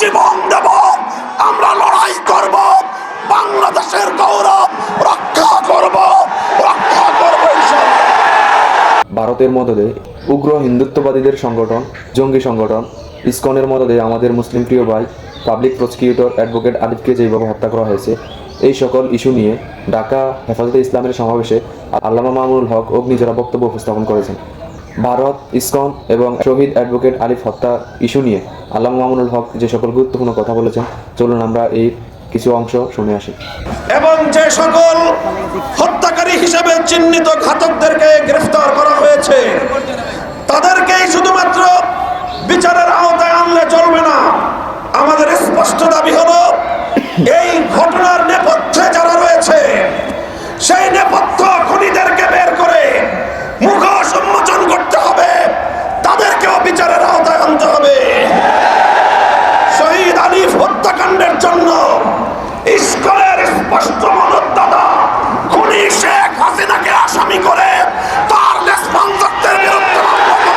জীবন দেব। আমরা লড়াই করব। বাংলাদেশের গৌরব রক্ষা করব। রক্ষা করব ভারতের মদদে উগ্র হিন্দুত্ববাদীদের সংগঠন, জঙ্গি সংগঠন, ইসকনের মদদে আমাদের মুসলিম প্রিয় ভাই, পাবলিক প্রসিকিউটর অ্যাডভোকেট আদিতকে যেভাবে হত্যা করা হয়েছে, এই সকল ইস্যু নিয়ে ঢাকা হেফাজতে ইসলামের সমাবেশে আল্লামা মামুনুল হক অগ্নিজরা বক্তব্য উপস্থাপন করেছেন। ভারত, ইসকন এবং শহীদ অ্যাডভোকেট আলিফ হত্যা ইস্যু নিয়ে আল্লাহ মামুনুল হক যে সকল গুরুত্বপূর্ণ কথা বলেছেন, চলুন আমরা এই কিছু অংশ শুনে আসি। এবং যে সকল হত্যাকারী হিসেবে চিহ্নিত ঘাতকদেরকে গ্রেফতার করে তার হবে।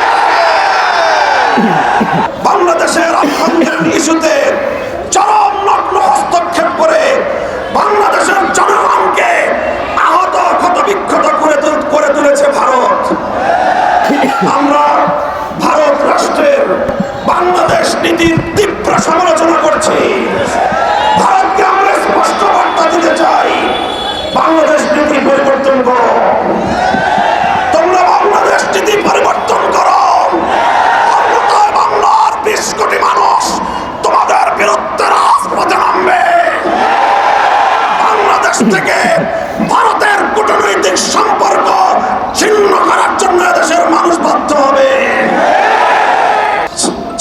বাংলাদেশের আভ্যন্তরীণ ইস্যুতে চরম নগ্ন হস্তক্ষেপ করে বাংলাদেশের জনগণকে আহত ক্ষত বিক্ষত করে করে তুলেছে ভারত আমরা ভারত রাষ্ট্রের বাংলাদেশ নীতির তীব্র সমালোচনা করছি বাংলাদেশ থেকে ভারতের কূটনৈতিক সম্পর্ক ছিন্ন করার জন্য দেশের মানুষ বাধ্য হবে।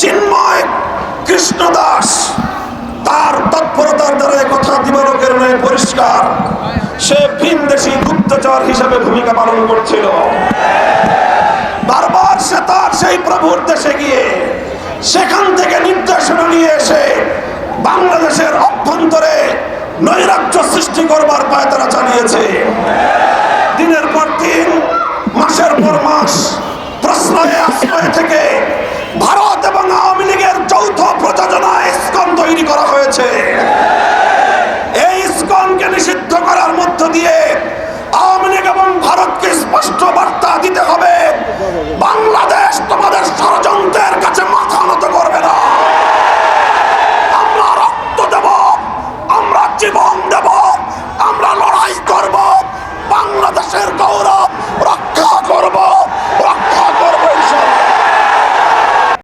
চিন্ময় কৃষ্ণ দাস তার তৎপরতার দ্বারা কথা দিবালোকের নয় পরিষ্কার। সে ভিনদেশি গুপ্তচর হিসেবে ভূমিকা পালন করছিল। বারবার সে তার সেই প্রভুর দেশে গিয়ে সেখান থেকে নির্দেশনা নিয়ে এসে বাংলাদেশের অভ্যন্তরে নৈরাজ্য সৃষ্টি করবার পায় তারা চালিয়েছে দিনের পর দিন